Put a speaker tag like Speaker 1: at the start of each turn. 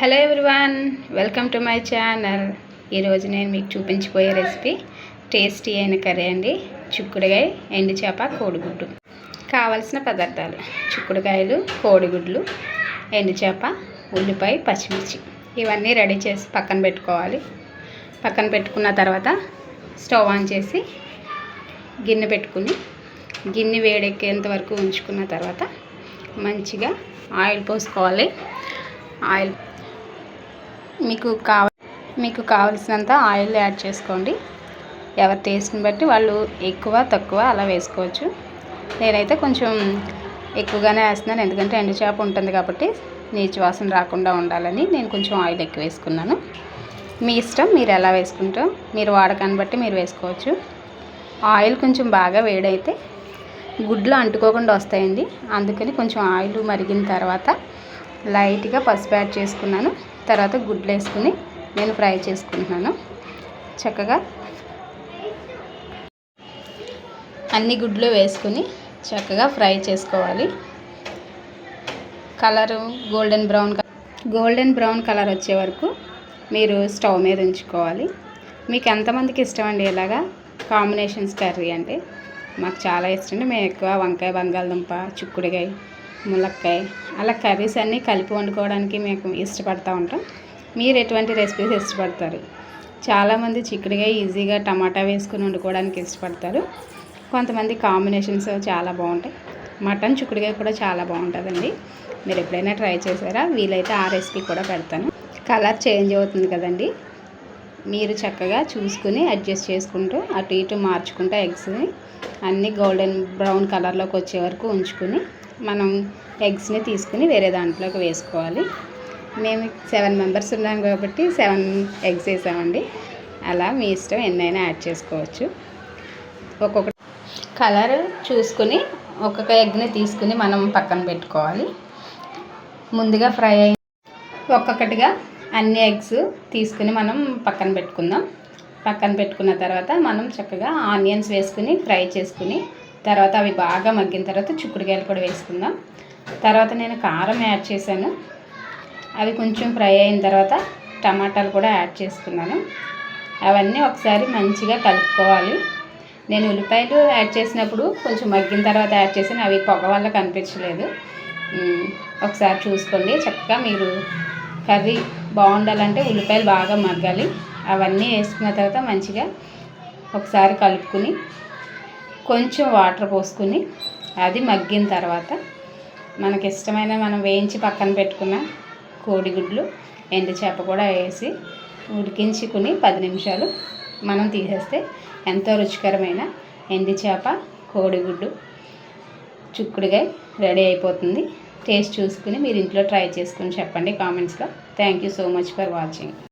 Speaker 1: Hello everyone welcome to my channel. ఈరోజు నేను మీకు చూపించిపోయే రెసిపీ టేస్టీ అయిన కర్రీ అండి. చిక్కుడుగాయ ఎండు చేప కోడిగుడ్డు. కావలసిన పదార్థాలు చిక్కుడుకాయలు కోడిగుడ్లు ఎండు చేప ఉల్లిపాయ పచ్చిమిర్చి. ఇవన్నీ రెడీ చేసి పక్కన పెట్టుకోవాలి. పక్కన పెట్టుకున్న తర్వాత స్టవ్ ఆన్ చేసి గిన్నె పెట్టుకుని గిన్నె వేడెక్కేంత వరకు ఉంచుకున్న తర్వాత మంచిగా ఆయిల్ పోసుకోవాలి. ఆయిల్ మీకు కావ మీకు కావలసినంత ఆయిల్ యాడ్ చేసుకోండి. ఎవరి టేస్ట్ని బట్టి వాళ్ళు ఎక్కువ తక్కువ అలా వేసుకోవచ్చు. నేనైతే కొంచెం ఎక్కువగానే వేస్తున్నాను. ఎందుకంటే ఎండు చేప ఉంటుంది కాబట్టి నీచు వాసన రాకుండా ఉండాలని నేను కొంచెం ఆయిల్ ఎక్కువ వేసుకున్నాను. మీ ఇష్టం మీరు ఎలా వేసుకుంటాం మీరు వాడకాన్ని బట్టి మీరు వేసుకోవచ్చు. ఆయిల్ కొంచెం బాగా వేడైతే గుడ్లు అంటుకోకుండా వస్తాయండి. అందుకని కొంచెం ఆయిల్ మరిగిన తర్వాత లైట్గా పసుపు యాడ్ చేసుకున్నాను. తర్వాత గుడ్లు వేసుకుని నేను ఫ్రై చేసుకుంటున్నాను. చక్కగా అన్ని గుడ్లు వేసుకుని చక్కగా ఫ్రై చేసుకోవాలి. Colour golden brown golden brown colour వచ్చే వరకు మీరు స్టవ్ మీద ఉంచుకోవాలి. మీకు ఎంతమందికి ఇష్టం అండి ఇలాగా కాంబినేషన్స్ కర్రీ అంటే? మాకు చాలా ఇష్టం మేము ఎక్కువ వంకాయ బంగాళదుంప చిక్కుడుకాయ ములక్కాయ అలా కర్రీస్ అన్నీ కలిపి వండుకోవడానికి మేము ఇష్టపడతా ఉంటాం. మీరు ఎటువంటి రెసిపీస్ ఇష్టపడతారు? చాలామంది చిక్కుడుగా ఈజీగా టమాటా వేసుకుని వండుకోవడానికి ఇష్టపడతారు. కొంతమంది కాంబినేషన్స్ చాలా బాగుంటాయి. మటన్ చిక్కుడుగా కూడా చాలా బాగుంటుందండి. మీరు ఎప్పుడైనా ట్రై చేశారా? వీలైతే ఆ రెసిపీ కూడా పెడతాను. కలర్ చేంజ్ అవుతుంది కదండి. మీరు చక్కగా చూసుకుని అడ్జస్ట్ చేసుకుంటూ అటు ఇటు మార్చుకుంటూ ఎగ్స్ని అన్నీ గోల్డెన్ బ్రౌన్ కలర్లోకి వచ్చే వరకు ఉంచుకుని మనం ఎగ్స్ని తీసుకుని వేరే దాంట్లోకి వేసుకోవాలి. మేము సెవెన్ మెంబర్స్ ఉన్నాం కాబట్టి సెవెన్ ఎగ్స్ వేసామండి. అలా మీ ఇష్టం ఎన్నైనా యాడ్ చేసుకోవచ్చు. ఒక్కొక్క కలర్ చూసుకుని ఒక్కొక్క ఎగ్ని తీసుకుని మనం పక్కన పెట్టుకోవాలి. ముందుగా ఫ్రై అయి ఒక్కొక్కటిగా అన్ని ఎగ్స్ తీసుకుని మనం పక్కన పెట్టుకుందాం. పక్కన పెట్టుకున్న తర్వాత మనం చక్కగా ఆనియన్స్ వేసుకుని ఫ్రై చేసుకుని తర్వాత అవి బాగా మగ్గిన తర్వాత చిక్కుడుకాయలు కూడా వేసుకుందాం. తర్వాత నేను కారం యాడ్ చేశాను. అవి కొంచెం ఫ్రై అయిన తర్వాత టమాటాలు కూడా యాడ్ చేసుకున్నాను. అవన్నీ ఒకసారి మంచిగా కలుపుకోవాలి. నేను ఉల్లిపాయలు యాడ్ చేసినప్పుడు కొంచెం మగ్గిన తర్వాత యాడ్ చేసాను అవి పొగ వల్ల కనిపించలేదు. ఒకసారి చూసుకోండి. చక్కగా మీరు కర్రీ బాగుండాలంటే ఉల్లిపాయలు బాగా మగ్గాలి. అవన్నీ వేసుకున్న తర్వాత మంచిగా ఒకసారి కలుపుకుని కొంచెం వాటర్ పోసుకుని అది మగ్గిన తర్వాత మనకి ఇష్టమైన మనం వేయించి పక్కన పెట్టుకున్న కోడిగుడ్లు ఎండు చేప కూడా వేసి ఉడికించుకుని పది నిమిషాలు మనం తీసేస్తే ఎంతో రుచికరమైన ఎండు చేప కోడిగుడ్డు చుక్కుడుగా రెడీ అయిపోతుంది. టేస్ట్ చూసుకుని మీరు ఇంట్లో ట్రై చేసుకుని చెప్పండి కామెంట్స్లో. Thank you so much for watching